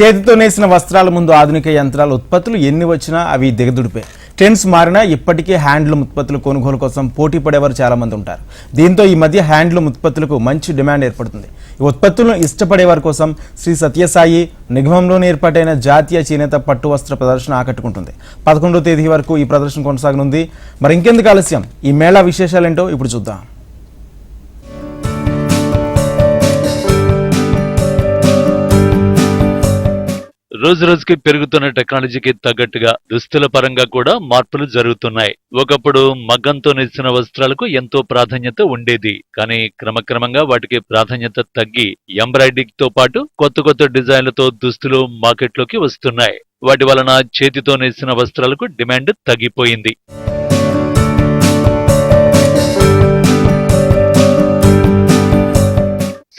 చేతితో నేసిన వస్త్రాల ముందు ఆధునిక యంత్రాల ఉత్పత్తులు ఎన్ని వచ్చినా అవి దిగదుడిపే. ట్రెండ్స్ మారినా ఇప్పటికే హ్యాండ్లూమ్ ఉత్పత్తుల కొనుగోలు కోసం పోటీ పడేవారు చాలామంది ఉంటారు. దీంతో ఈ మధ్య హ్యాండ్లూమ్ ఉత్పత్తులకు మంచి డిమాండ్ ఏర్పడుతుంది. ఈ ఉత్పత్తులను ఇష్టపడేవారి కోసం శ్రీ సత్యసాయి నిగమంలోనే ఏర్పాటైన జాతీయ చేనేత పట్టు వస్త్ర ప్రదర్శన ఆకట్టుకుంటుంది. పదకొండో తేదీ వరకు ఈ ప్రదర్శన కొనసాగనుంది. మరి ఇంకెందుకు ఆలస్యం? ఈ మేళా విశేషాలేంటో ఇప్పుడు చూద్దాం. రోజు రోజుకి పెరుగుతున్న టెక్నాలజీకి తగ్గట్టుగా దుస్తుల పరంగా కూడా మార్పులు జరుగుతున్నాయి. ఒకప్పుడు మగ్గంతో నేసిన వస్త్రాలకు ఎంతో ప్రాధాన్యత ఉండేది. కానీ క్రమక్రమంగా వాటికి ప్రాధాన్యత తగ్గి ఎంబ్రాయిడరీతో తో పాటు కొత్త కొత్త డిజైన్లతో దుస్తులు మార్కెట్లోకి వస్తున్నాయి. వాటి వలన చేతితో నేసిన వస్త్రాలకు డిమాండ్ తగ్గిపోయింది.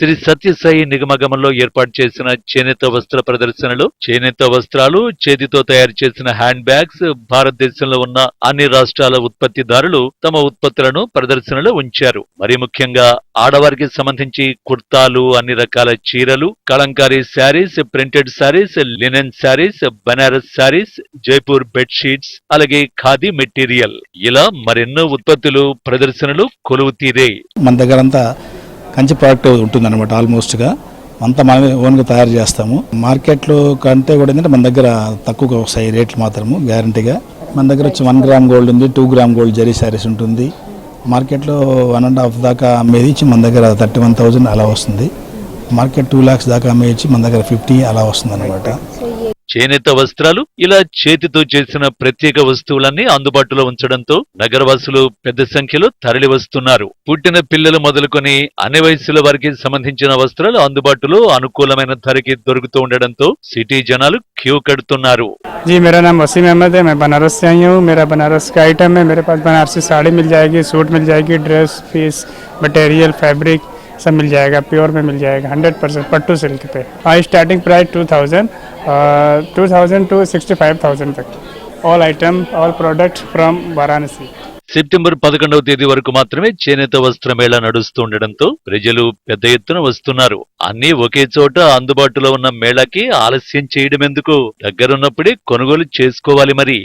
శ్రీ సత్యసాయి నిగమగమంలో ఏర్పాటు చేసిన చేనేత వస్త్ర ప్రదర్శనలో చేనేత వస్త్రాలు చేతితో తయారు చేసిన హ్యాండ్ బ్యాగ్స్ భారతదేశంలో ఉన్న అన్ని రాష్ట్రాల ఉత్పత్తిదారులు తమ ఉత్పత్తులను ప్రదర్శనలో ఉంచారు. మరి ముఖ్యంగా ఆడవారికి సంబంధించి కుర్తాలు అన్ని రకాల చీరలు Kalamkari saris printed saris linen saris Banaras saris Jaipur bedsheets అలాగే ఖాదీ మెటీరియల్. ఇలా మరెన్నో ఉత్పత్తులు ప్రదర్శనలు కొలువు తీరే మన దగ్గర అంతా కంచి ప్రోడక్ట్ ఉంటుందన్నమాట ఆల్మోస్ట్గా అంతా మనమే ఓన్గా తయారు చేస్తాము. మార్కెట్లో కంటే కూడా ఏంటంటే మన దగ్గర తక్కువగా వస్తాయి రేట్లు మాత్రము గ్యారంటీగా మన దగ్గర వచ్చి వన్ గ్రామ్ గోల్డ్ ఉంది two gram gold zari saris ఉంటుంది. మార్కెట్లో వన్ అండ్ హాఫ్ దాకా అమ్మేది మన దగ్గర థర్టీ వన్ థౌజండ్ అలా వస్తుంది. మార్కెట్ టూ ల్యాక్స్ దాకా అమ్మేయచ్చి మన దగ్గర ఫిఫ్టీ అలా వస్తుంది అనమాట చేనేత వస్త్రాలు ఇలా చేతితో చేసిన ప్రత్యేక వస్తువులన్నీ అందుబాటులో ఉంచడంతో నగరవాసులు పెద్ద సంఖ్యలో తరలి వస్తున్నారు పుట్టిన పిల్లలు మొదలుకొని అన్ని వయస్సుల వారికి సంబంధించిన వస్త్రాలు అందుబాటులో అనుకూలమైన ధరకి దొరుకుతూ ఉండడంతో సిటీ జనాలు క్యూ కడుతున్నారు जी मेरा नाम वसीम अहमद है मैं बनारस से आई हूँ मेरा बनारस का आइटम है मेरे पास बनारसी साड़ी मिल जाएगी सूट मिल जाएगी ड्रेस पीस मटेरियल फैब्रिक सब मिल जाएगा प्योर में मिल जाएगा हंड्रेड परसेंट पट्टू सिल्क पे हाँ starting price two thousand two thousand to sixty five thousand तक all item all product from Varanasi September పదకొండవ తేదీ వరకు మాత్రమే చేనేత వస్త్ర మేళా నడుస్తుండటంతో ప్రజలు పెద్ద ఎత్తున వస్తున్నారు అన్నీ ఒకే చోట అందుబాటులో ఉన్న మేళాకి ఆలస్యం చేయడం ఎందుకు దగ్గరున్నప్పుడే కొనుగోలు చేసుకోవాలి మరి